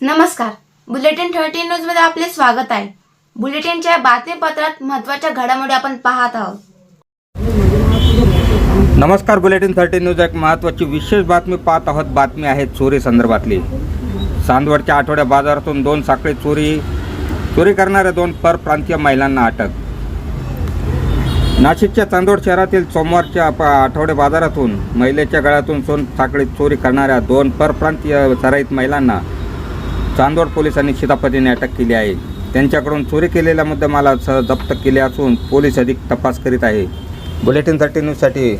नमस्कार. Bulletin thirteen न्यूजमध्ये आपले स्वागत आहे. बुलेटिनच्या बातमीपत्रात महत्त्वाच्या घडामोडी आपण पाहत आहोत. नमस्कार बुलेटिन थर्टीन न्यूज एक महत्त्वाची विशेष बातमी पाहत आहोत. बातमी आहे चोरी संदर्भातली. चांदवडच्या आठवड्या बाजारातून दोन साखळी चोरी चोरी करणाऱ्या दोन परप्रांतीय महिलांना अटक. नाशिकच्या चांदवड शहरातील सोमवारच्या आठवडे बाजारातून महिलेच्या गळ्यातून सोन साखळी चोरी करणाऱ्या दोन परप्रांतीय सराईत महिलांना चांदवड पोलिसांनी शितापतीने अटक केली आहे. त्यांच्याकडून चोरी केलेल्या मुद्देमालासह जप्त केले असून पोलीस अधिक तपास करीत आहे. बुलेटिन थर्टी न्यूजसाठी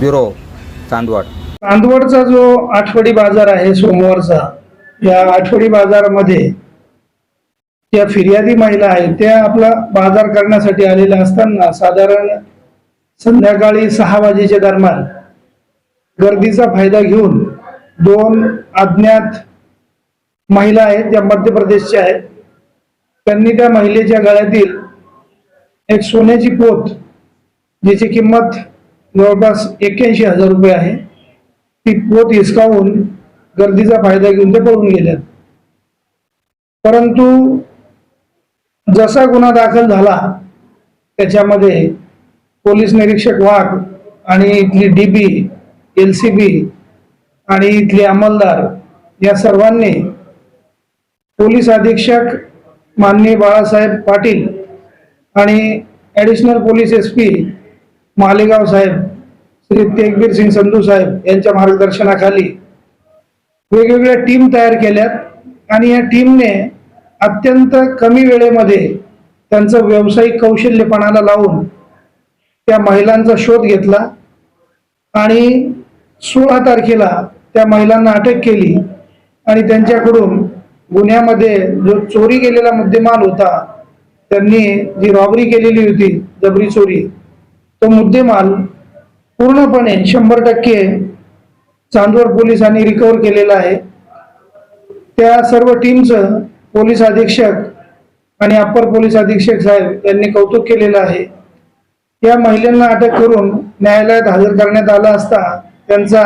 ब्युरो चांदवड. चांदवडचा जो आठवडी बाजार आहे सोमवारचा या आठवडी बाजारामध्ये त्या फिर्यादी महिला आहेत त्या आपला बाजार करण्यासाठी आलेल्या असताना साधारण संध्याकाळी सहा वाजेच्या दरम्यान गर्दीचा फायदा घेऊन दोन अज्ञात महिला आहेत त्या मध्य प्रदेशच्या आहेत. त्यांनी त्या महिलेच्या गळ्यातील एक सोन्याची पोत ज्याची किंमत जवळपास एक्क्याऐंशी हजार रुपये आहे ती पोत हिसकावून गर्दीचा फायदा घेऊन ते पळून गेल्यात. परंतु जसा गुन्हा दाखल झाला त्याच्यामध्ये पोलीस निरीक्षक वाघ आणि इथली डीबी एल सी बी आणि इथले अंमलदार या सर्वांनी पोलीस अधीक्षक माननीय बाळासाहेब पाटील आणि additional police S P Malegaon saheb Shri Tegbir Singh Sandhu saheb यांच्या मार्गदर्शनाखाली वेगवेगळ्या टीम तयार केल्यात आणि या टीमने अत्यंत कमी वेळेमध्ये त्यांचं व्यावसायिक कौशल्यपणाला लावून त्या महिलांचा शोध घेतला आणि सोळा तारखेला त्या महिलांना अटक केली आणि त्यांच्याकडून गुन्ह्यामध्ये जो चोरी केलेला मुद्देमाल होता त्यांनी जी रॉबरी केलेली होती जबरी चोरी तो मुद्देमाल पूर्णपणे शंभर टक्के चांदवड पोलिसांनी रिकव्हर केलेला आहे. त्या सर्व टीमचं पोलीस अधीक्षक आणि अप्पर पोलीस अधीक्षक साहेब यांनी कौतुक केलेलं आहे. या महिलांना अटक करून न्यायालयात हजर करण्यात आला असता त्यांचा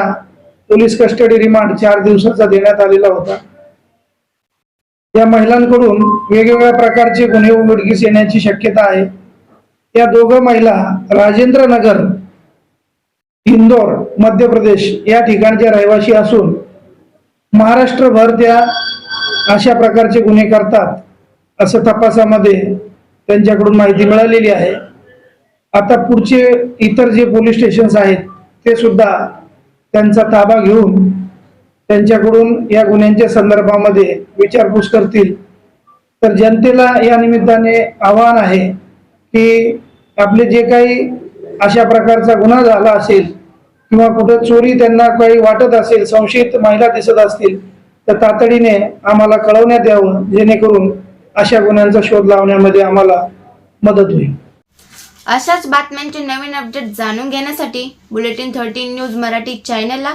पोलीस कस्टडी रिमांड चार दिवसाचा देण्यात आलेला होता. या महिलांकडून वेगवेगळ्या प्रकारचे गुन्हे उघडकीस येण्याची शक्यता आहे. या दोघं महिला राजेंद्र नगर इंदोर मध्य प्रदेश या ठिकाणच्या रहिवासी असून महाराष्ट्रभर त्या अशा प्रकारचे गुन्हे करतात असं तपासामध्ये त्यांच्याकडून माहिती मिळालेली आहे. आता पुढचे इतर जे पोलीस स्टेशन्स आहेत ते सुद्धा त्यांचा ताबा घेऊन त्यांच्याकडून या गुन्ह्यांच्या संदर्भामध्ये विचारपूस करतील. तर जनतेला या निमित्ताने आव्हान आहे की आपले जे काही अशा प्रकारचा गुन्हा झाला असेल किंवा कुठं चोरी त्यांना काही वाटत असेल संशयित महिला दिसत असतील तर तातडीने आम्हाला कळवण्यात यावं जेणेकरून अशा गुन्ह्यांचा शोध लावण्यामध्ये आम्हाला मदत होईल. अशाच बातम्यांचे नवीन अपडेट जाणून घेण्यासाठी बुलेटिन थर्टीन न्यूज मराठी चॅनलला